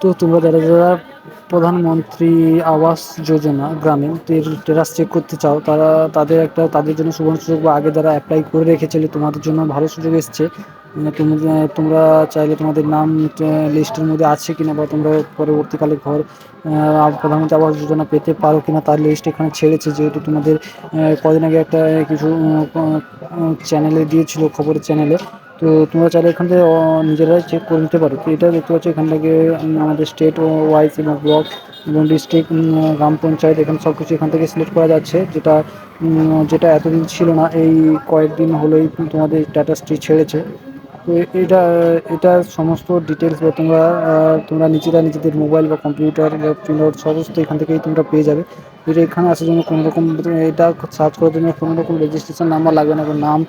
তো তোমরা যারা যারা প্রধানমন্ত্রী আবাস যোজনা গ্রামীণ টেরাস চেক করতে চাও, তারা তাদের একটা, তাদের জন্য সুবর্ণ সুযোগ বা আগে যারা অ্যাপ্লাই করে রেখেছিলে, তোমাদের জন্য ভালো সুযোগ এসছে। তুমি তোমরা চাইলে তোমাদের নাম লিস্টের মধ্যে আছে কিনা বা তোমরা পরবর্তীকালে ঘর প্রধানমন্ত্রী আবাস যোজনা পেতে পারো কিনা তার লিস্ট এখানে ছেড়েছে। যেহেতু তোমাদের কদিন আগে একটা কিছু চ্যানেলে দিয়েছিল, খবরের চ্যানেলে। তো তোমরা চাইলে এখান থেকে নিজেরাই চেক করে নিতে পারো। তো এটা দেখতে পাচ্ছ, এখান থেকে আমাদের স্টেট ওয়াইজ এবং ব্লক এবং ডিস্ট্রিক্ট গ্রাম পঞ্চায়েত, এখানে সব কিছু এখান থেকে সিলেক্ট করা যাচ্ছে। যেটা যেটা এতদিন ছিল না, এই কয়েকদিন হলেই তোমাদের স্ট্যাটাসটি ছেড়েছে। তো এটা এটা সমস্ত ডিটেলস বা তোমরা তোমরা নিজেরা নিজেদের মোবাইল বা কম্পিউটার বা আউট সমস্ত এখান থেকেই তোমরা পেয়ে যাবে। এটা এখানে আসার জন্য কোনো রকম, এটা সার্চ করার জন্য কোনো রকম রেজিস্ট্রেশন নাম্বার লাগবে না নাম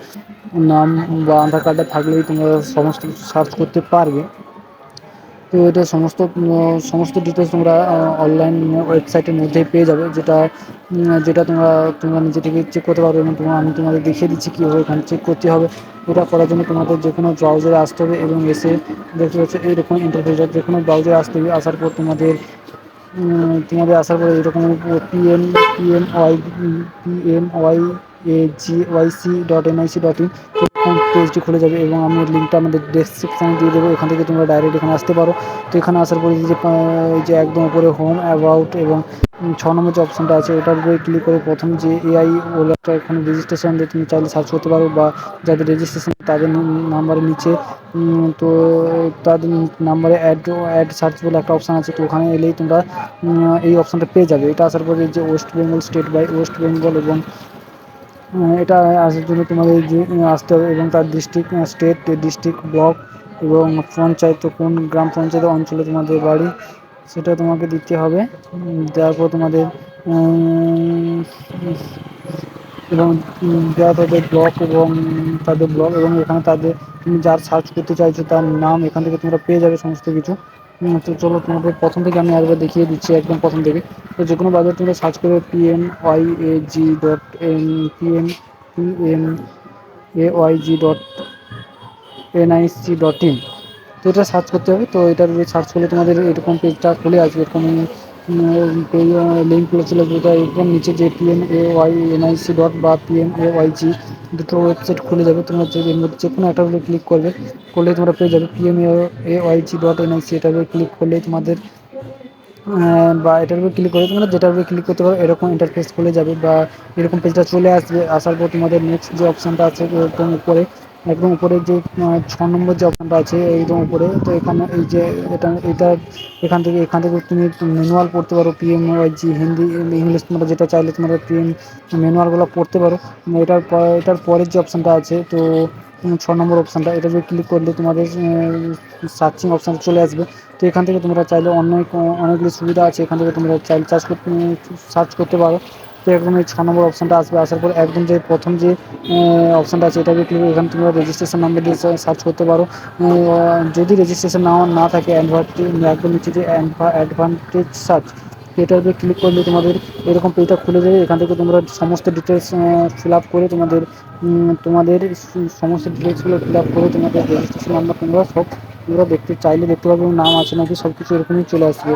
নাম বা আধার কার্ডটা থাকলেই তোমরা সমস্ত কিছু সার্চ করতে পারবে। তো এটা সমস্ত সমস্ত ডিটেলস তোমরা অনলাইন ওয়েবসাইটের মধ্যেই পেয়ে যাবে, যেটা যেটা তোমরা তোমরা নিজে থেকে চেক করতে পারবে এবং তোমরা আমি তোমাদের দেখিয়ে দিচ্ছি কীভাবে এখানে চেক করতে হবে। এটা করার জন্য তোমাদের যে কোনো ব্রাউজারে আসতে হবে এবং এসে দেখতে পাচ্ছ এইরকম ইন্টারফেসটা যে কোনো ব্রাউজারে আসতে হবে। আসার পর তোমাদের তোমাদের আসার পরে এরকম PM PM Y PM Y A G Y C dot NIC dot in পেজটি খুলে যাবে এবং আমি লিঙ্কটা আমাদের ডেসক্রিপশানে দিয়ে দেবো। এখান থেকে তোমরা ডাইরেক্ট এখানে আসতে পারো। তো এখানে আসার পরে যে যে একদম উপরে হোম অ্যাবাউট এবং ছ নম্বর যে অপশানটা আছে, ওটার উপরে ক্লিক করে প্রথম যে এআই ওলাটা এখানে রেজিস্ট্রেশন দিয়ে তুমি চাইলে সার্চ করতে পারো বা যাদের রেজিস্ট্রেশন তাদের নাম্বারের নিচে তো তাদের নাম্বারে অ্যাড অ্যাড সার্চ বলে একটা অপশান আছে। তো ওখানে এলেই তোমরা এই অপশানটা পেয়ে যাবে। এটা আসার পরে যে West Bengal state by West Bengal এবং এটা আসার জন্য তোমাদের আসতে হবে এবং তার ডিস্ট্রিক্ট স্টেট ডিস্ট্রিক্ট ব্লক এবং পঞ্চায়েত, কোন গ্রাম পঞ্চায়েত অঞ্চলে তোমাদের বাড়ি, সেটা তোমাকে দিতে হবে। দেওয়ার পর তোমাদের এবং দেওয়া তাদের ব্লক এবং তাদের ব্লক এবং এখানে তাদের, তুমি যার সার্চ করতে চাইছো তার নাম এখান থেকে তোমরা পেয়ে যাবে সমস্ত কিছু। তো চলো তোমাদের প্রথম থেকে আমি একবার দেখিয়ে দিচ্ছি একদম প্রথম থেকে। তো যে কোনো বাজার তোমরা সার্চ করবে P M Y A G dot N P M A Y G dot N I C dot in তো এটা সার্চ করতে হবে, তো এটার সার্চ করলে তোমাদের এরকম পেজটা খুলে আসবে। এরকম লিঙ্ক খুলে চলে আসবে এটা একদম নিচে যে P M A Y N I C dot বা P M A Y G দুটো ওয়েবসাইট খুলে যাবে, তোমরা যে এর মধ্যে যে কোনো একটা ক্লিক করবে, করলে তোমরা পেয়ে যাবে P M A Y G dot N I C এটার উপরে ক্লিক করলে তোমাদের বা এটার উপরে ক্লিক করে তোমরা যেটার উপরে ক্লিক করতে পারো, এরকম ইন্টারফেস খুলে যাবে বা এরকম পেজটা চলে আসবে, আসার পর তোমাদের নেক্সট যে অপশানটা আছে উপরে একদম উপরে যে ছ নম্বর যে অপশানটা আছে, একদম উপরে। তো এখানে এই যে, এটা এটা এখান থেকে এখান থেকে তুমি ম্যানুয়াল পড়তে পারো পিএম জি হিন্দি ইংলিশ তোমরা যেটা চাইলে তোমরা পিএম ম্যানুয়ালগুলো পড়তে পারো। এটার এটার পরের যে অপশানটা আছে, তো ছ নম্বর অপশানটা এটা যদি ক্লিক করলে তোমাদের সার্চিং অপশান চলে আসবে। তো এখান থেকে তোমরা চাইলে অনেক, অনেকগুলি সুবিধা আছে। এখান থেকে তোমরা চাইলে চার্জ করতে সার্চ করতে পারো। তো একদম এই ছ নম্বর অপশানটা আসবে। আসার পর একদম যে প্রথম যে অপশানটা আছে, এটা ক্লিক এখানে তোমরা রেজিস্ট্রেশন নাম্বার দিয়ে সার্চ করতে পারো। যদি রেজিস্ট্রেশন না না থাকে একদম নিচে যে অ্যাডভান্টেজ সার্চ এটার উপরে ক্লিক করলে তোমাদের এরকম পেজটা খুলে দেবে এখান থেকে তোমরা সমস্ত ডিটেলস ফিল আপ করে তোমাদের তোমাদের সমস্ত ডিটেলসগুলো ফিল আপ করে তোমাদের রেজিস্ট্রেশন নাম্বার তোমরা সব তোমরা দেখতে চাইলে দেখতে পাবে নাম আছে নাকি সব কিছু এরকমই চলে আসবে।